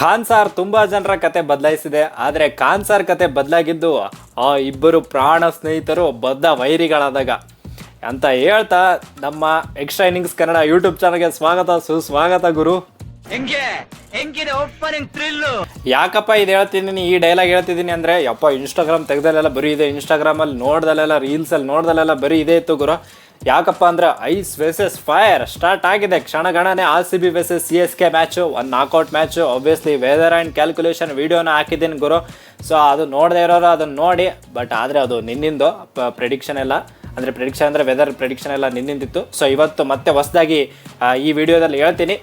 Khan sir ತುಂಬಾ ಜನರ ಕತೆ ಬದಲಾಯಿಸಿದೆ. ಆದರೆ ಖಾನ್ ಸಾರ್ ಕತೆ ಬದಲಾಗಿದ್ದು ಆ ಇಬ್ಬರು ಪ್ರಾಣ ಸ್ನೇಹಿತರು ಬದ್ಧ ವೈರಿಗಳಾದಾಗ. ಅಂತ ಹೇಳ್ತಾ ನಮ್ಮ ಎಕ್ಸ್ಟ್ರಾ ಇನ್ನಿಂಗ್ಸ್ ಕನ್ನಡ ಯೂಟ್ಯೂಬ್ ಚಾನಲ್ಗೆ ಸ್ವಾಗತ ಸುಸ್ವಾಗತ ಗುರು. ಯಾಕಪ್ಪ ಇದು ಹೇಳ್ತಿದ್ದೀನಿ ಈ ಡೈಲಾಗ್ ಹೇಳ್ತಿದ್ದೀನಿ ಅಂದರೆ ಯಪ್ಪ ಇನ್ಸ್ಟಾಗ್ರಾಮ್ ತೆಗ್ದಲ್ಲೆಲ್ಲ ಬರೀ ಇದೆ. ಇನ್ಸ್ಟಾಗ್ರಾಮಲ್ಲಿ ನೋಡ್ದಲ್ಲೆಲ್ಲ ರೀಲ್ಸಲ್ಲಿ ನೋಡ್ದಲ್ಲೆಲ್ಲ ಬರೀ ಇದೆ ಇತ್ತು ಗುರು. ಯಾಕಪ್ಪ ಅಂದ್ರೆ ಐಸ್ ವೆಸಸ್ ಫೈರ್ ಸ್ಟಾರ್ಟ್ ಆಗಿದೆ. ಕ್ಷಣಗಣನೆ R C B versus C S K match ಒಂದು knockout match obviously weather and calculation ವೀಡಿಯೋನ ಹಾಕಿದ್ದೀನಿ ಗುರು. ಸೊ ಅದು ನೋಡದೇ ಇರೋರು ಅದನ್ನು ನೋಡಿ. ಬಟ್ ಆದರೆ ಅದು ನಿನ್ನಿಂದು ಪ್ರೆಡಿಕ್ಷನ್ ಎಲ್ಲ. ಅಂದರೆ ಪ್ರೆಡಿಕ್ಷನ್ ಅಂದರೆ ವೆದರ್ ಪ್ರೆಡಿಕ್ಷನ್ ಎಲ್ಲ ನಿನ್ನಿಂದಿತ್ತು. ಸೊ ಇವತ್ತು ಮತ್ತೆ ಹೊಸದಾಗಿ ಈ ವಿಡಿಯೋದಲ್ಲಿ ಹೇಳ್ತೀನಿ.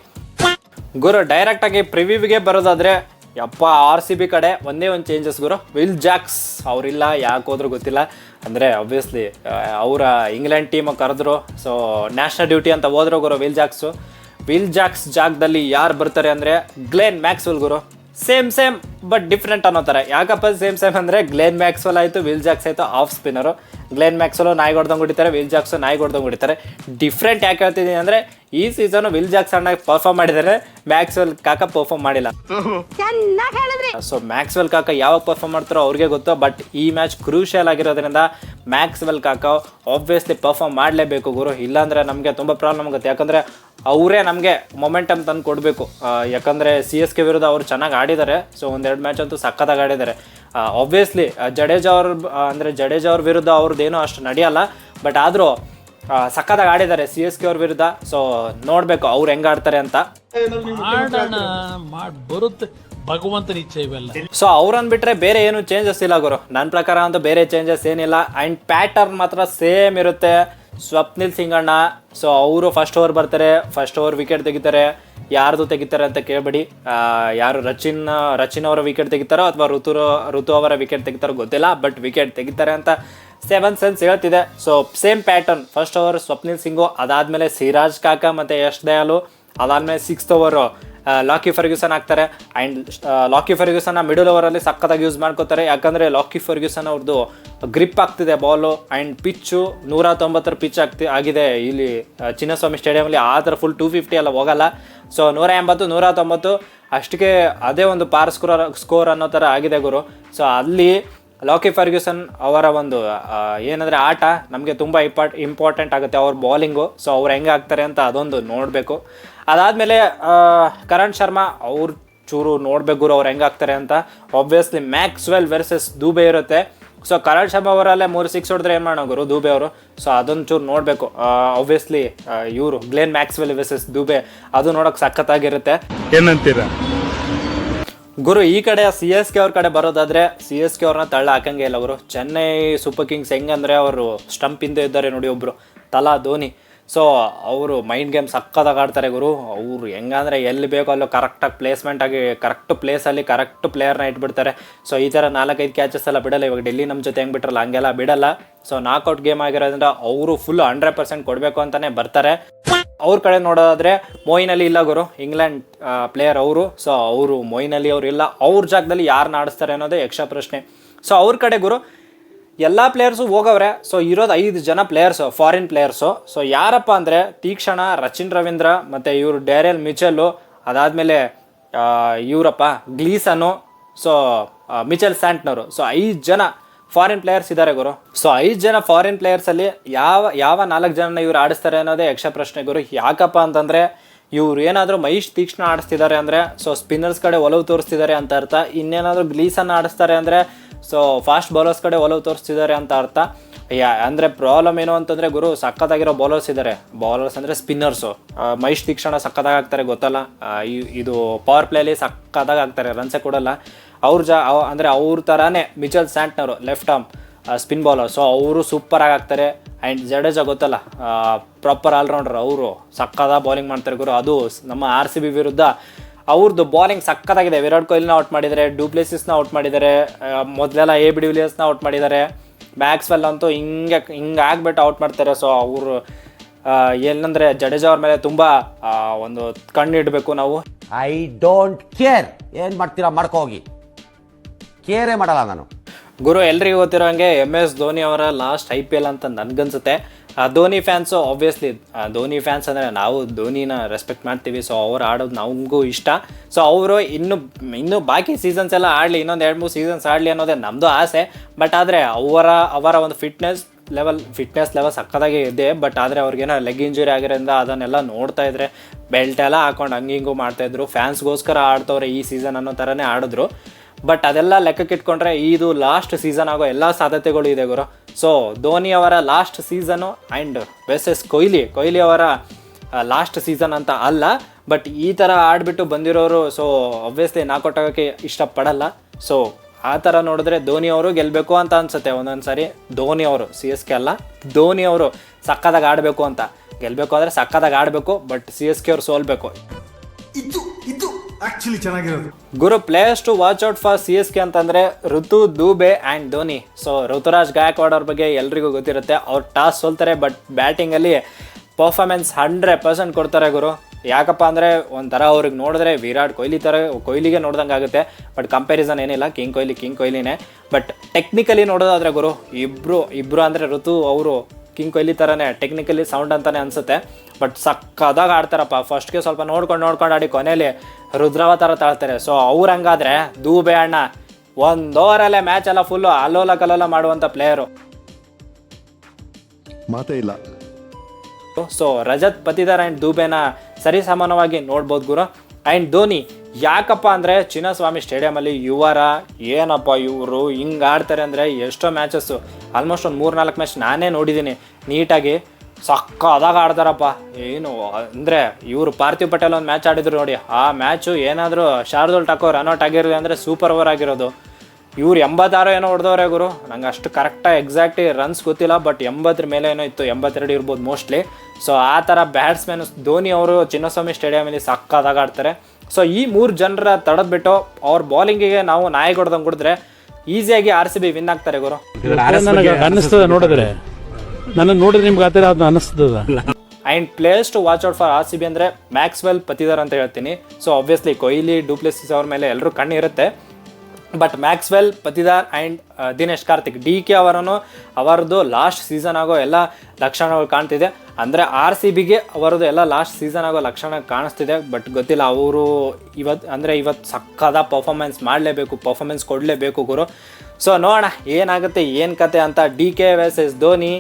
ಗುರು ಡೈರೆಕ್ಟಾಗಿ ಪ್ರಿವ್ಯೂಗೆ ಬರೋದಾದ್ರೆ, ಯಪ್ಪ ಆರ್ ಸಿ ಬಿ ಕಡೆ ಒಂದೇ ಒಂದು ಚೇಂಜಸ್ ಗುರು. ವಿಲ್ ಜಾಕ್ಸ್ ಅವರಿಲ್ಲ, ಯಾಕೆ ಹೋದ್ರೂ ಗೊತ್ತಿಲ್ಲ. ಅಂದರೆ ಅಬ್ವಿಯಸ್ಲಿ ಅವರ ಇಂಗ್ಲೆಂಡ್ ಟೀಮ್ ಕರೆದ್ರು. ಸೊ ನ್ಯಾಷನಲ್ ಡ್ಯೂಟಿ ಅಂತ ಹೋದ್ರು ಗುರು ವಿಲ್ ಜಾಕ್ಸು ವಿಲ್ ಜಾಕ್ಸ್ ಜಾಗದಲ್ಲಿ ಯಾರು ಬರ್ತಾರೆ ಅಂದರೆ ಗ್ಲೇನ್ ಮ್ಯಾಕ್ಸ್ವೆಲ್ ಗುರು. ಸೇಮ್ ಸೇಮ್ ಬಟ್ ಡಿಫ್ರೆಂಟ್ ಅನ್ನೋ ಥರ ಯಾಕಪ್ಪ ಸೇಮ್ ಸೇಮ್ ಅಂದರೆ ಗ್ಲೇನ್ ಮ್ಯಾಕ್ಸ್ವೆಲ್ ಆಯಿತು ವಿಲ್ ಜಾಕ್ಸ್ ಆಯಿತು ಆಫ್ ಸ್ಪಿನ್ನರು ಗ್ಲೇನ್ ಮ್ಯಾಕ್ಸಲು ನಾಯಿ ಹೊಡ್ದಂಗೆ ಹೊಡಿತಾರೆ ವಿಲ್ ಜಾಕ್ಸು ನಾಯಿ ಹೊಡ್ದಂಗೆ ಹೊಡಿತಾರೆ. ಡಿಫ್ರೆಂಟ್ ಯಾಕೆ ಹೇಳ್ತಿದ್ದೀನಿ ಅಂದರೆ ಈ ಸೀಸನು ವಿಲ್ ಜಾಕ್ಸ್ ಅಣ್ಣಾಗಿ ಪರ್ಫಾರ್ಮ್ ಮಾಡಿದರೆ ಮ್ಯಾಕ್ಸ್ವೆಲ್ ಕಾಕ ಪರ್ಫಾರ್ಮ್ ಮಾಡಿಲ್ಲ. ಸೊ ಮ್ಯಾಕ್ಸ್ವೆಲ್ ಕಾಕ ಯಾವಾಗ ಪರ್ಫಾರ್ಮ್ ಮಾಡ್ತಾರೋ ಅವ್ರಿಗೆ ಗೊತ್ತು ಬಟ್ ಈ ಮ್ಯಾಚ್ ಕ್ರೂಷಿಯಲ್ ಆಗಿರೋದ್ರಿಂದ ಮ್ಯಾಕ್ಸ್ವೆಲ್ ಕಾಕ ಆಬ್ವಿಯಸ್ಲಿ ಪರ್ಫಾರ್ಮ್ ಮಾಡಲೇಬೇಕು ಗುರು. ಇಲ್ಲಾಂದರೆ ನಮಗೆ ತುಂಬ ಪ್ರಾಬ್ಲಮ್ ಆಗುತ್ತೆ. ಯಾಕಂದರೆ ಅವರೇ ನಮಗೆ ಮೊಮೆಂಟಮ್ ತಂದು ಕೊಡಬೇಕು. ಯಾಕಂದರೆ ಸಿ ಎಸ್ ಕೆ ವಿರುದ್ಧ ಅವರು ಚೆನ್ನಾಗಿ ಆಡಿದ್ದಾರೆ. ಸೊ ಒಂದೆರಡು ಮ್ಯಾಚ್ ಅಂತೂ ಸಖತ್ತಾಗಿ ಆಡಿದ್ದಾರೆ. ಆಬ್ವಿಯಸ್ಲಿ ಜಡೇಜಾ ಅವ್ರ ಅಂದರೆ ಜಡೇಜಾ ಅವ್ರ ವಿರುದ್ಧ ಅವ್ರದ್ದೇನೋ ಅಷ್ಟು ನಡೆಯಲ್ಲ. ಬಟ್ ಆದರೂ ಸಖತ್ತಾಗಿ ಆಡಿದ್ದಾರೆ ಸಿ ಎಸ್ ಕೆ ಅವ್ರ ವಿರುದ್ಧ. ಸೊ ನೋಡಬೇಕು ಅವ್ರು ಹೆಂಗೆ ಆಡ್ತಾರೆ ಅಂತ. ಬರುತ್ತೆ. ಭಗವಂತನ ಇಚ್ಛೆ ಇವೆಲ್ಲ. ಸೊ ಅವ್ರನ್ನ ಬಿಟ್ರೆ ಬೇರೆ ಏನು ಚೇಂಜಸ್ ಇಲ್ಲ ಗುರು. ನನ್ನ ಪ್ರಕಾರ ಅಂತೂ ಬೇರೆ ಚೇಂಜಸ್ ಏನಿಲ್ಲ. ಆ್ಯಂಡ್ ಪ್ಯಾಟರ್ನ್ ಮಾತ್ರ ಸೇಮ್ ಇರುತ್ತೆ. ಸ್ವಪ್ನಿಲ್ ಸಿಂಗಣ್ಣ ಸೊ ಅವರು ಫಸ್ಟ್ ಓವರ್ ಬರ್ತಾರೆ ಫಸ್ಟ್ ಓವರ್ ವಿಕೆಟ್ ತೆಗಿತಾರೆ, ಯಾರ್ದು ತೆಗಿತಾರೆ ಅಂತ ಕೇಳಬೇಡಿ. ಯಾರು ರಚಿನ್ ರಚಿನ್ ಅವರ ವಿಕೆಟ್ ತೆಗಿತಾರೋ ಅಥವಾ ಋತು ಋತು ಅವರ ವಿಕೆಟ್ ತೆಗಿತಾರೋ ಗೊತ್ತಿಲ್ಲ ಬಟ್ ವಿಕೆಟ್ ತೆಗಿತಾರೆ ಅಂತ seven sense ಹೇಳ್ತಿದೆ. So same pattern first over Swapnil Singh, ಅದಾದಮೇಲೆ ಸಿರಾಜ್ ಕಾಕಾ ಮತ್ತು ಯಶ್ ದಯಾಲು, ಅದಾದಮೇಲೆ ಸಿಕ್ಸ್ತ್ ಓವರು ಲಾಕಿ ಫರ್ಗ್ಯೂಸನ್ ಹಾಕ್ತಾರೆ. ಆ್ಯಂಡ್ ಲಾಕಿ ಫರ್ಗ್ಯೂಸನ್ನ ಮಿಡಲ್ ಓವರಲ್ಲಿ ಸಕ್ಕತ್ತಾಗಿ ಯೂಸ್ ಮಾಡ್ಕೋತಾರೆ. ಯಾಕಂದರೆ ಲಾಕಿ ಫರ್ಗ್ಯೂಸನ್ ಅವ್ರದ್ದು ಗ್ರಿಪ್ ಆಗ್ತಿದೆ ಬಾಲು ಆ್ಯಂಡ್ ಪಿಚ್ಚು ನೂರ ತೊಂಬತ್ತರ ಪಿಚ್ ಆಗ್ತಿ, ಆಗಿದೆ ಇಲ್ಲಿ ಚಿನ್ನಸ್ವಾಮಿ ಸ್ಟೇಡಿಯಮಲ್ಲಿ ಆ ಥರ ಫುಲ್ ಟೂ ಫಿಫ್ಟಿ ಎಲ್ಲ ಹೋಗಲ್ಲ. ಸೊ ನೂರ ಎಂಬತ್ತು ನೂರ ತೊಂಬತ್ತು ಅಷ್ಟಕ್ಕೆ ಅದೇ ಒಂದು ಪಾರ್ ಸ್ಕೋರ್ ಸ್ಕೋರ್ ಅನ್ನೋ ಥರ ಆಗಿದೆ ಗುರು. ಸೊ ಅಲ್ಲಿ ಲಾಕಿ ಫರ್ಗ್ಯೂಸನ್ ಅವರ ಒಂದು ಏನಂದ್ರೆ ಆಟ ನಮಗೆ ತುಂಬ ಇಂಪಾರ್ಟ್ ಇಂಪಾರ್ಟೆಂಟ್ ಆಗುತ್ತೆ. ಅವ್ರ ಬಾಲಿಂಗು ಸೊ ಅವ್ರು ಹೆಂಗೆ ಆಗ್ತಾರೆ ಅಂತ ಅದೊಂದು ನೋಡಬೇಕು. ಅದಾದಮೇಲೆ ಕರಣ್ ಶರ್ಮಾ ಅವ್ರ ಚೂರು ನೋಡಬೇಕು ಗುರು ಅವ್ರು ಹೆಂಗಾಗ್ತಾರೆ ಅಂತ. ಆಬ್ವಿಯಸ್ಲಿ ಮ್ಯಾಕ್ಸ್ವೆಲ್ ವೆರ್ಸಸ್ ದೂಬೆ ಇರುತ್ತೆ. ಸೊ ಕರಣ್ ಶರ್ಮಾ ಅವರಲ್ಲೇ ಮೂರು ಸಿಕ್ಸ್ ಹೊಡೆದ್ರೆ ಏನು ಮಾಡೋಣ ಗುರು ದೂಬೆ ಅವರು? ಸೊ ಅದೊಂದು ಚೂರು ನೋಡಬೇಕು. ಆಬ್ವಿಯಸ್ಲಿ ಇವರು ಗ್ಲೇನ್ ಮ್ಯಾಕ್ಸ್ವೆಲ್ ವೆರ್ಸಸ್ ದೂಬೆ ಅದು ನೋಡೋಕೆ ಸಖತ್ತಾಗಿರುತ್ತೆ. ಏನಂತೀರಾ? ಗುರು ಈ ಕಡೆ ಸಿ ಎಸ್ ಕೆ ಅವ್ರ ಕಡೆ ಬರೋದಾದ್ರೆ ಸಿ ಎಸ್ ಕೆ ಅವ್ರನ್ನ ತಳ್ಳ ಹಾಕಂಗೆ ಇಲ್ಲ ಅವರು ಚೆನ್ನೈ ಸೂಪರ್ ಕಿಂಗ್ಸ್ ಹೆಂಗಂದ್ರೆ ಅವರು ಸ್ಟಂಪ್ ಹಿಂದೆ ಇದ್ದಾರೆ ನೋಡಿ ಒಬ್ರು. ತಲಾ ಧೋನಿ. ಸೊ ಅವರು ಮೈಂಡ್ ಗೇಮ್ ಸಕ್ಕತ್ತಾಗಿ ಆಡ್ತಾರೆ ಗುರು. ಅವರು ಹೆಂಗಂದ್ರೆ ಎಲ್ಲಿ ಬೇಕೋ ಅಲ್ಲೋ ಕರೆಕ್ಟಾಗಿ ಪ್ಲೇಸ್ಮೆಂಟ್ ಆಗಿ ಕರೆಕ್ಟ್ ಪ್ಲೇಸಲ್ಲಿ ಕರೆಕ್ಟ್ ಪ್ಲೇಯರ್ನ ಇಟ್ಬಿಡ್ತಾರೆ. ಸೊ ಈ ಥರ ನಾಲ್ಕೈದು ಕ್ಯಾಚಸ್ ಎಲ್ಲ ಬಿಡಲ್ಲ. ಇವಾಗ ಡೆಲ್ಲಿ ನಮ್ಮ ಜೊತೆ ಹೆಂಗೆ ಬಿಟ್ರಲ್ಲ, ಹಂಗೆಲ್ಲ ಬಿಡಲ್ಲ. ಸೊ ನಾಕೌಟ್ ಗೇಮ್ ಆಗಿರೋದ್ರಿಂದ ಅವರು ಫುಲ್ ಹಂಡ್ರೆಡ್ ಪರ್ಸೆಂಟ್ ಕೊಡಬೇಕು ಅಂತಲೇ ಬರ್ತಾರೆ. ಅವ್ರ ಕಡೆ ನೋಡೋದಾದ್ರೆ ಮೊಯ್ನಲ್ಲಿ ಇಲ್ಲ ಗುರು. ಇಂಗ್ಲೆಂಡ್ ಪ್ಲೇಯರ್ ಅವರು. ಸೊ ಅವರು ಮೊಯ್ನಲ್ಲಿ ಅವ್ರು ಇಲ್ಲ. ಅವ್ರ ಜಾಗದಲ್ಲಿ ಯಾರನ್ನ ಆಡಿಸ್ತಾರೆ ಅನ್ನೋದೇ ಯಕ್ಷ ಪ್ರಶ್ನೆ. ಸೊ ಅವ್ರ ಕಡೆ ಗುರು ಎಲ್ಲ ಪ್ಲೇಯರ್ಸು ಹೋಗವ್ರೆ. ಸೊ ಇರೋದು ಐದು ಜನ ಪ್ಲೇಯರ್ಸು ಫಾರಿನ್ ಪ್ಲೇಯರ್ಸು ಸೊ ಯಾರಪ್ಪ ಅಂದರೆ ತೀಕ್ಷಣ, ರಚಿನ್ ರವೀಂದ್ರ ಮತ್ತು ಇವರು ಡ್ಯಾರಿಯಲ್ ಮಿಚೆಲ್ಲು ಅದಾದಮೇಲೆ ಇವರಪ್ಪ ಗ್ಲೀಸನು ಸೊ ಮಿಚೆಲ್ ಸ್ಯಾಂಟ್ನವರು ಸೊ ಐದು ಜನ ಫಾರಿನ್ ಪ್ಲೇಯರ್ಸ್ ಇದ್ದಾರೆ ಗುರು. ಸೊ ಐದು ಜನ ಫಾರಿನ್ ಪ್ಲೇಯರ್ಸಲ್ಲಿ ಯಾವ ಯಾವ ನಾಲ್ಕು ಜನ ಇವ್ರು ಆಡಿಸ್ತಾರೆ ಅನ್ನೋದೇ ಯಕ್ಷ ಪ್ರಶ್ನೆ ಗುರು. ಯಾಕಪ್ಪ ಅಂತಂದರೆ ಇವ್ರು ಏನಾದರೂ ಮಹೇಶ್ ತೀಕ್ಷ್ಣ ಆಡಿಸ್ತಿದ್ದಾರೆ ಅಂದರೆ ಸೊ ಸ್ಪಿನ್ನರ್ಸ್ ಕಡೆ ಒಲವು ತೋರಿಸ್ತಿದ್ದಾರೆ ಅಂತ ಅರ್ಥ. ಇನ್ನೇನಾದರೂ ಗ್ಲೀಸನ್ನು ಆಡಿಸ್ತಾರೆ ಅಂದರೆ ಸೊ ಫಾಸ್ಟ್ ಬೌಲರ್ಸ್ ಕಡೆ ಒಲವು ತೋರಿಸ್ತಿದ್ದಾರೆ ಅಂತ ಅರ್ಥ. ಯಾ, ಅಂದರೆ ಪ್ರಾಬ್ಲಮ್ ಏನು ಅಂತಂದರೆ ಗುರು, ಸಖತ್ತಾಗಿರೋ ಬೌಲರ್ಸ್ ಇದ್ದಾರೆ ಬೌಲರ್ಸ್ ಅಂದರೆ ಸ್ಪಿನ್ನರ್ಸು ಮಹೇಶ್ ತೀಕ್ಷಣ ಸಖತ್ತಾಗಿ ಆಗ್ತಾರೆ ಗೊತ್ತಲ್ಲ? ಇದು ಪವರ್ ಪ್ಲೇಲಿ ಸಖತ್ತಾಗಿ ಆಗ್ತಾರೆ ರನ್ಸೇ ಕೊಡಲ್ಲ. ಅವ್ರ ಜಾ ಅಂದರೆ ಅವ್ರ ಥರನೇ Mitchell ಸ್ಯಾಂಟ್ನವರು left arm spin bowler so ಅವರು ಸೂಪರಾಗಿ ಆಗ್ತಾರೆ. ಆ್ಯಂಡ್ ಜಡೇಜಾ ಗೊತ್ತಲ್ಲ? ಪ್ರಾಪರ್ ಆಲ್ರೌಂಡರ್ ಅವರು. ಸಕ್ಕದ ಬೌಲಿಂಗ್ ಮಾಡ್ತಾರೆ ಗುರು. ಅದು ನಮ್ಮ ಆರ್ ಸಿ ಬಿ ವಿರುದ್ಧ ಅವ್ರದ್ದು ಬಾಲಿಂಗ್ ಸಕ್ಕತ್ತಾಗಿದೆ ವಿರಾಟ್ ಕೊಹ್ಲಿನ ಔಟ್ ಮಾಡಿದ್ದಾರೆ ಡೂಪ್ಲೇಸಿಸ್ನ ಔಟ್ ಮಾಡಿದ್ದಾರೆ ಮೊದಲೆಲ್ಲ ಎ ಬಿ ಡಿವಿಲಿಯರ್ಸ್ನ ಔಟ್ ಮಾಡಿದ್ದಾರೆ. ಮ್ಯಾಕ್ಸ್ವೆಲ್ ಅಂತೂ ಹಿಂಗೆ ಹಿಂಗೆ ಆಗ್ಬಿಟ್ಟು ಔಟ್ ಮಾಡ್ತಾರೆ. ಸೊ ಅವರು ಏನಂದರೆ ಜಡೇಜಾ ಅವ್ರ ಮೇಲೆ ತುಂಬ ಒಂದು ಕಣ್ಣಿಡಬೇಕು ನಾವು. ಐ ಡೋಂಟ್ ಕೇರ್ ಏನು ಮಾಡ್ತೀರಾ ಮಾಡ್ಕೋಗಿ ಕೇರೇ ಮಾಡಲ್ಲ ನಾನು. ಗುರು ಎಲ್ರಿಗೂ ಗೊತ್ತಿರೋ ಹಂಗೆ ಎಂ ಎಸ್ ಧೋನಿ ಅವರ ಲಾಸ್ಟ್ ಐ ಪಿ ಎಲ್ ಅಂತ ನನ್ಗನ್ಸುತ್ತೆ. Dhoni fans obviously Dhoni fans ಅಂದರೆ ನಾವು ಧೋನಿನ ರೆಸ್ಪೆಕ್ಟ್ ಮಾಡ್ತೀವಿ. ಸೊ ಅವ್ರು ಆಡೋದು ನಮಗೂ ಇಷ್ಟ. ಸೊ ಅವರು ಇನ್ನು ಇನ್ನು ಬಾಕಿ ಸೀಸನ್ಸ್ ಎಲ್ಲ ಆಡಲಿ, ಇನ್ನೊಂದು ಎರಡು ಮೂರು ಸೀಸನ್ಸ್ ಆಡಲಿ ಅನ್ನೋದೇ ನಮ್ಮದು ಆಸೆ. ಬಟ್ ಆದರೆ ಅವರ ಅವರ ಒಂದು ಫಿಟ್ನೆಸ್ ಲೆವೆಲ್ ಫಿಟ್ನೆಸ್ ಲೆವೆಲ್ ಸಕ್ಕದಾಗಿ ಇದೆ. ಬಟ್ ಆದರೆ ಅವ್ರಿಗೇನೋ ಲೆಗ್ ಇಂಜುರಿ ಆಗಿರೋದ್ರಿಂದ ಅದನ್ನೆಲ್ಲ ನೋಡ್ತಾ ಇದ್ರೆ ಬೆಲ್ಟ್ ಎಲ್ಲ ಹಾಕೊಂಡು ಹಂಗೆ ಹಿಂಗೂ ಮಾಡ್ತಾಯಿದ್ರು ಫ್ಯಾನ್ಸ್ಗೋಸ್ಕರ ಆಡ್ತವ್ರೆ ಈ ಸೀಸನ್ ಅನ್ನೋ ಥರನೇ ಆಡಿದ್ರು. ಬಟ್ ಅದೆಲ್ಲ ಲೆಕ್ಕಕ್ಕಿಟ್ಕೊಂಡ್ರೆ ಇದು ಲಾಸ್ಟ್ ಸೀಸನ್ ಆಗೋ ಎಲ್ಲ ಸಾಧ್ಯತೆಗಳು ಇದೆ ಗುರು. ಸೊ ಧೋನಿ ಅವರ last season and yes Kohli Kohli ಅವರ ಲಾಸ್ಟ್ ಸೀಸನ್ ಅಂತ ಅಲ್ಲ ಬಟ್ ಈ ಥರ ಆಡಿಬಿಟ್ಟು ಬಂದಿರೋರು ಸೊ ಅಬ್ವಿಯಸ್ಲಿ ನಾಕೌಟ್ ಆಗೋಕ್ಕೆ ಇಷ್ಟಪಡಲ್ಲ. ಸೊ ಆ ಥರ ನೋಡಿದ್ರೆ ಧೋನಿ ಅವರು ಗೆಲ್ಲಬೇಕು ಅಂತ ಅನ್ಸುತ್ತೆ ಒಂದೊಂದು ಸಾರಿ ಧೋನಿ ಅವರು ಸಿ ಎಸ್ ಕೆ ಅಲ್ಲ. ಧೋನಿ ಅವರು ಸಕ್ಕದಾಗ ಆಡಬೇಕು ಅಂತ. ಗೆಲ್ಲಬೇಕು ಅಂದರೆ ಸಕ್ಕದಾಗ ಆಡಬೇಕು ಬಟ್ ಸಿ ಎಸ್ ಕೆ ಅವ್ರು ಸೋಲ್ಬೇಕು. ಆಕ್ಚುಲಿ ಚೆನ್ನಾಗಿರೋದು. ಗುರು players to watch out for C S K ಅಂತಂದರೆ ಋತು ದೂಬೆ ಆ್ಯಂಡ್ ಧೋನಿ. ಸೊ ಋತುರಾಜ್ ಗಾಯಕ್ವಾಡ್ ಅವ್ರ ಬಗ್ಗೆ ಎಲ್ರಿಗೂ ಗೊತ್ತಿರುತ್ತೆ. ಅವ್ರು ಟಾಸ್ ಸೋಲ್ತಾರೆ ಬಟ್ ಬ್ಯಾಟಿಂಗಲ್ಲಿ ಪರ್ಫಾರ್ಮೆನ್ಸ್ ಹಂಡ್ರೆಡ್ ಪರ್ಸೆಂಟ್ ಕೊಡ್ತಾರೆ ಗುರು. ಯಾಕಪ್ಪ ಅಂದರೆ ಒಂಥರ ಅವ್ರಿಗೆ ನೋಡಿದ್ರೆ ವಿರಾಟ್ ಕೊಹ್ಲಿ ಥರ ಕೊಹ್ಲಿಗೆ ನೋಡ್ದಂಗೆ ಆಗುತ್ತೆ. ಬಟ್ ಕಂಪ್ಯಾರಿಸನ್ ಏನಿಲ್ಲ ಕಿಂಗ್ ಕೊಹ್ಲಿ ಕಿಂಗ್ ಕೊಹ್ಲಿನೇ. ಬಟ್ ಟೆಕ್ನಿಕಲಿ ನೋಡೋದಾದ್ರೆ ಗುರು ಇಬ್ಬರು ಇಬ್ಬರು ಅಂದರೆ ಋತು, ಅವರು ಕಿಂಗ್ ಕೊಹ್ಲಿ ಥರನೇ ಟೆಕ್ನಿಕಲಿ ಸೌಂಡ್ ಅಂತಾನೆ ಅನ್ಸುತ್ತೆ. ಬಟ್ ಸಕ್ಕದಾಗ ಆಡ್ತಾರಪ್ಪ. ಫಸ್ಟ್ಗೆ ಸ್ವಲ್ಪ ನೋಡ್ಕೊಂಡು ನೋಡ್ಕೊಂಡು ಆಡಿ ಕೊನೆಯಲ್ಲಿ ರುದ್ರಾವ ಥರ ತಾಳ್ತಾರೆ. ಸೊ ಅವ್ರು ಹಂಗಾದ್ರೆ ದೂಬೆ ಅಣ್ಣ ಒಂದು ಓವರಲ್ಲೇ ಮ್ಯಾಚ್ ಎಲ್ಲ ಫುಲ್ಲು ಅಲೋಲ ಕಲೋಲ ಮಾಡುವಂಥ ಪ್ಲೇಯರು ಮಾತೇ ಇಲ್ಲ. ಸೊ ರಜತ್ ಪತಿದಾರ್ ಆ್ಯಂಡ್ ದೂಬೆನ ಸರಿಸಮಾನವಾಗಿ ನೋಡ್ಬೋದು ಗುರು. ಆ್ಯಂಡ್ ಧೋನಿ ಯಾಕಪ್ಪ ಅಂದರೆ ಚಿನ್ನಸ್ವಾಮಿ ಸ್ಟೇಡಿಯಮಲ್ಲಿ ಯುವರ, ಏನಪ್ಪ ಇವರು, ಹಿಂಗೆ ಆಡ್ತಾರೆ ಅಂದರೆ ಎಷ್ಟೋ ಮ್ಯಾಚಸ್ಸು ಆಲ್ಮೋಸ್ಟ್ ಒಂದು ಮೂರು ನಾಲ್ಕು ಮ್ಯಾಚ್ ನಾನೇ ನೋಡಿದ್ದೀನಿ ನೀಟಾಗಿ ಸಕ್ಕದಾಗ ಆಡ್ತಾರಪ್ಪ. ಏನು, ಅಂದರೆ ಇವರು ಪಾರ್ಥಿವ್ ಪಟೇಲ್ ಒಂದು ಮ್ಯಾಚ್ ಆಡಿದ್ರು ನೋಡಿ. ಆ ಮ್ಯಾಚು ಏನಾದರೂ ಶಾರ್ದುಲ್ ಠಾಕೂರ್ ರನ್ಔಟ್ ಆಗಿರೋದು ಅಂದರೆ ಸೂಪರ್ ಓವರ್ ಆಗಿರೋದು. ಇವ್ರು ಎಂಬತ್ತಾರು ಏನೋ ಹೊಡೆದವ್ರೆ ಗುರು. ನಂಗೆ ಅಷ್ಟು ಕರೆಕ್ಟಾಗಿ ಎಕ್ಸಾಕ್ಟ್ಲಿ ರನ್ಸ್ ಗೊತ್ತಿಲ್ಲ ಬಟ್ ಎಂಬತ್ತರ ಮೇಲೆ ಏನೋ ಇತ್ತು, ಎಂಬತ್ತೆರಡು ಇರ್ಬೋದು ಮೋಸ್ಟ್ಲಿ ಸೊ ಆ ಥರ ಬ್ಯಾಟ್ಸ್ಮನ್ ಧೋನಿ ಅವರು ಚಿನ್ನಸ್ವಾಮಿ ಸ್ಟೇಡಿಯಮಲ್ಲಿ ಸಕ್ಕದಾಗ ಆಡ್ತಾರೆ. ಸೊ ಈ ಮೂರು ಜನರ ತಡೆದ್ಬಿಟ್ಟು ಅವ್ರ ಬೌಲಿಂಗಿಗೆ ನಾವು ನಾಯಿ ಹೊಡೆದಂಗೆ ಕುಡಿದ್ರೆ ಈಸಿಯಾಗಿ ಆರ್ ಸಿ ಬಿ ವಿನ್ ಆಗ್ತಾರೆ ಗುರು. ನನಗೆ ಅನ್ನಿಸ್ತದ ನೋಡಿದ್ರೆ. ನನ್ನ ನೋಡಿದ್ರೆ ನಿಮ್ಗೆ ಆ ಥರ ಅದು ಅನ್ನಿಸ್ತದ. And players to watch out for R C B ಅಂದರೆ ಮ್ಯಾಕ್ಸ್ವೆಲ್ ಪತಿದಾರ್ ಅಂತ ಹೇಳ್ತೀನಿ. So obviously Kohli Du Plessis ಅವ್ರ ಮೇಲೆ ಎಲ್ಲರೂ ಕಣ್ಣಿರುತ್ತೆ but Maxwell Patidar and Dinesh Karthik D K ಅವರನ್ನು ಅವರದ್ದು ಲಾಸ್ಟ್ ಸೀಸನ್ ಆಗೋ ಎಲ್ಲ ಲಕ್ಷಣಗಳು ಕಾಣ್ತಿದೆ. ಅಂದರೆ ಆರ್ ಸಿ ಬಿಗೆ ಅವರದ್ದು ಎಲ್ಲ ಲಾಸ್ಟ್ ಸೀಸನ್ ಆಗೋ ಲಕ್ಷಣ ಕಾಣಿಸ್ತಿದೆ. ಬಟ್ ಗೊತ್ತಿಲ್ಲ, ಅವರು ಇವತ್ತು ಅಂದರೆ ಇವತ್ತು ಸಕ್ಕದ ಪರ್ಫಾರ್ಮೆನ್ಸ್ ಮಾಡಲೇಬೇಕು ಪರ್ಫಾರ್ಮೆನ್ಸ್ ಕೊಡಲೇಬೇಕು ಗುರು. ಸೊ ನೋಡೋಣ, ಏನಾಗುತ್ತೆ, ಏನು ಕತೆ ಅಂತ D K versus Dhoni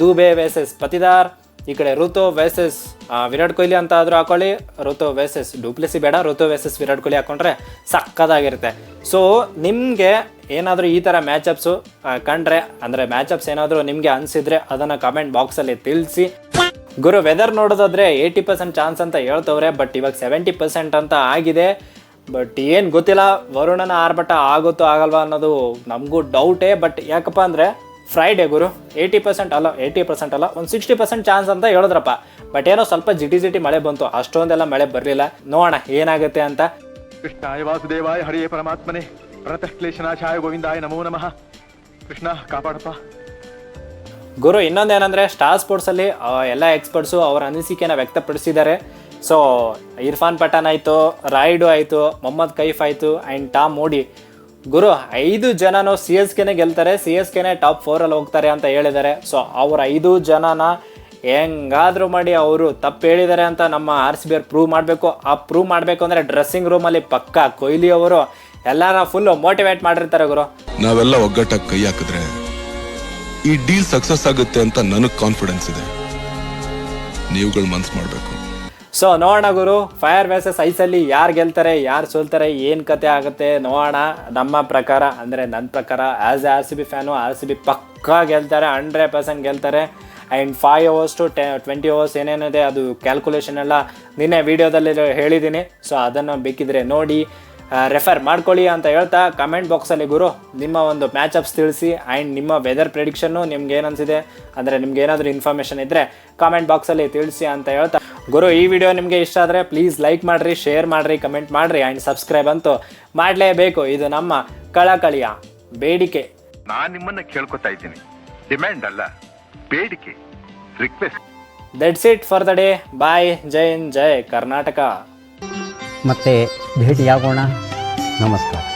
Dube versus Patidar ಈ ಕಡೆ ಋತು ವೆಸಸ್ ವಿರಾಟ್ ಕೊಹ್ಲಿ ಅಂತ ಆದರೂ ಹಾಕೊಳ್ಳಿ. ಋತು ವೆಸಸ್ ಡೂಪ್ಲೆಸಿ ಬೇಡ. ಋತು ವೆಸಸ್ ವಿರಾಟ್ ಕೊಹ್ಲಿ ಹಾಕೊಂಡ್ರೆ ಸಕ್ಕದಾಗಿರುತ್ತೆ ಸೊ ನಿಮಗೆ ಏನಾದರೂ ಈ ಥರ ಮ್ಯಾಚಪ್ಸು ಕಂಡ್ರೆ, ಅಂದರೆ ಮ್ಯಾಚಪ್ಸ್ ಏನಾದರೂ ನಿಮಗೆ ಅನಿಸಿದ್ರೆ ಅದನ್ನು ಕಮೆಂಟ್ ಬಾಕ್ಸಲ್ಲಿ ತಿಳಿಸಿ. ಗುರು ವೆದರ್ ನೋಡೋದಾದ್ರೆ ಏಯ್ಟಿ ಪರ್ಸೆಂಟ್ ಚಾನ್ಸ್ ಅಂತ ಹೇಳ್ತವ್ರೆ ಬಟ್ ಇವಾಗ ಸೆವೆಂಟಿ ಪರ್ಸೆಂಟ್ ಅಂತ ಆಗಿದೆ. ಬಟ್ ಏನು ಗೊತ್ತಿಲ್ಲ, ವರುಣನ ಆರ್ಭಟ ಆಗುತ್ತೋ ಆಗಲ್ವಾ ಅನ್ನೋದು ನಮಗೂ ಡೌಟೇ ಬಟ್ ಯಾಕಪ್ಪ ಅಂದರೆ ಫ್ರೈಡೇ ಗುರು ಏಯ್ಟಿ ಪರ್ಸೆಂಟ್ ಅಲ್ಲ ಏಯ್ಟಿ ಪರ್ಸೆಂಟ್ ಅಲ್ಲ ಒಂದು ಸಿಕ್ಸ್ಟಿ ಪರ್ಸೆಂಟ್ ಚಾನ್ಸ್ ಅಂತ ಹೇಳಿದ್ರಪ್ಪ. ಬಟ್ ಏನೋ ಸ್ವಲ್ಪ ಜಿಟಿ ಜಿಟಿ ಮಳೆ ಬಂತು ಅಷ್ಟೊಂದೆಲ್ಲ ಮಳೆ ಬರಲಿಲ್ಲ. ನೋಡೋಣ ಏನಾಗುತ್ತೆ ಅಂತ. ಕೃಷ್ಣಾಯ ವಾಸುದೇವಾಯ ಹರಿಯೇ ಪರಮಾತ್ಮನೇ. ಪ್ರಣತಃ ಕ್ಲೇಶನಾಶಾಯ ಗೋವಿಂದಾಯ ನಮೋ ನಮಃ. ಕೃಷ್ಣ ಕಾಪಾಡಪ್ಪ. ಗುರು ಇನ್ನೊಂದೇನೆಂದರೆ ಸ್ಟಾರ್ ಸ್ಪೋರ್ಟ್ಸಲ್ಲಿ ಎಲ್ಲ ಎಕ್ಸ್ಪರ್ಟ್ಸು ಅವರ ಅನಿಸಿಕೆನ ವ್ಯಕ್ತಪಡಿಸಿದ್ದಾರೆ. ಸೊ ಇರ್ಫಾನ್ ಪಠಾನ್ ಆಯಿತು ರಾಯ್ಡು ಆಯಿತು ಮೊಹಮ್ಮದ್ ಕೈಫ್ ಆಯಿತು ಆ್ಯಂಡ್ ಟಾಮ್ ಮೋಡಿ ಗುರು, ಐದು ಜನನು ಸಿ ಎಸ್ ಕೆನೇ ಗೆಲ್ತಾರೆ. ಸಿ ಎಸ್ ಕೆನೇ ಟಾಪ್ ಫೋರಲ್ಲಿ ಹೋಗ್ತಾರೆ ಅಂತ ಹೇಳಿದ್ದಾರೆ. ಸೊ, ಅವ್ರ ಐದು ಜನನ ಹೆಂಗಾದ್ರೂ ಮಾಡಿ ಅವರು ತಪ್ಪು ಹೇಳಿದ್ದಾರೆ ಅಂತ ನಮ್ಮ ಆರ್ ಸಿ ಬಿ ಅವ್ರು ಪ್ರೂವ್ ಮಾಡಬೇಕು. ಆ ಪ್ರೂವ್ ಮಾಡಬೇಕು ಅಂದರೆ ಡ್ರೆಸ್ಸಿಂಗ್ ರೂಮಲ್ಲಿ ಪಕ್ಕ ಕೊಹ್ಲಿ ಅವರು ಎಲ್ಲರ ಫುಲ್ಲು ಮೋಟಿವೇಟ್ ಮಾಡಿರ್ತಾರೆ ಗುರು. ನಾವೆಲ್ಲ ಒಗ್ಗಟ್ಟಾಗಿ ಕೈ ಹಾಕಿದ್ರೆ ಈ ಡೀಲ್ ಸಕ್ಸಸ್ ಆಗುತ್ತೆ ಅಂತ ನನಗೆ ಕಾನ್ಫಿಡೆನ್ಸ್ ಇದೆ. ನೀವುಗಳು ಮನ್ಸು ಮಾಡ್ಬೇಕು. ಸೊ ನೋಡೋಣ ಗುರು ಫೈರ್ ವರ್ಸಸ್ ಐಸಲ್ಲಿ ಯಾರು ಗೆಲ್ತಾರೆ, ಯಾರು ಸೋಲ್ತಾರೆ, ಏನು ಕತೆ ಆಗುತ್ತೆ ನೋಡೋಣ. ನಮ್ಮ ಪ್ರಕಾರ, ಅಂದರೆ ನನ್ನ ಪ್ರಕಾರ as a R C B fan R C B ಪಕ್ಕಾ ಗೆಲ್ತಾರೆ ಹಂಡ್ರೆಡ್ ಪರ್ಸೆಂಟ್ ಗೆಲ್ತಾರೆ. ಆ್ಯಂಡ್ ಫೈವ್ ಅವರ್ಸ್ ಟು ಟೆ ಟ್ವೆಂಟಿ ಅವರ್ಸ್ ಏನೇನಿದೆ ಅದು ಕ್ಯಾಲ್ಕುಲೇಷನ್ ಎಲ್ಲ ನಿನ್ನೆ ವೀಡಿಯೋದಲ್ಲಿ ಹೇಳಿದ್ದೀನಿ. ಸೊ ಅದನ್ನು ಬೇಕಿದ್ರೆ ನೋಡಿ ರೆಫರ್ ಮಾಡ್ಕೊಳ್ಳಿ ಅಂತ ಹೇಳ್ತಾ ಕಮೆಂಟ್ ಬಾಕ್ಸಲ್ಲಿ ಗುರು, ನಿಮ್ಮ ಒಂದು ಮ್ಯಾಚಪ್ಸ್ ತಿಳಿಸಿ ಆ್ಯಂಡ್ ನಿಮ್ಮ ವೆದರ್ ಪ್ರಿಡಿಕ್ಷನ್ನು ನಿಮ್ಗೆ ಏನು ಅನಿಸಿದೆ, ಅಂದರೆ ನಿಮ್ಗೆ ಏನಾದರೂ ಇನ್ಫಾರ್ಮೇಷನ್ ಇದ್ದರೆ ಕಾಮೆಂಟ್ ಬಾಕ್ಸಲ್ಲಿ ತಿಳಿಸಿ ಅಂತ ಹೇಳ್ತಾ. ಗುರು ಈ ವಿಡಿಯೋ ನಿಮಗೆ ಇಷ್ಟ ಆದರೆ ಪ್ಲೀಸ್ ಲೈಕ್ ಮಾಡಿರಿ ಶೇರ್ ಮಾಡಿರಿ ಕಮೆಂಟ್ ಮಾಡಿರಿ ಆ್ಯಂಡ್ ಸಬ್ಸ್ಕ್ರೈಬ್ ಅಂತೂ ಮಾಡಲೇಬೇಕು. ಇದು ನಮ್ಮ ಕಳಕಳಿಯ ಬೇಡಿಕೆ. ನಾನು ನಿಮ್ಮನ್ನ ಕೇಳ್ಕೊತಾ ಇದ್ದೀನಿ. ಡಿಮ್ಯಾಂಡ್ ಅಲ್ಲ ಬೇಡಿಕೆ request that's it for the day bye Jai Hind Jai Karnataka ಮತ್ತೆ ಭೇಟಿಯಾಗೋಣ. ನಮಸ್ಕಾರ.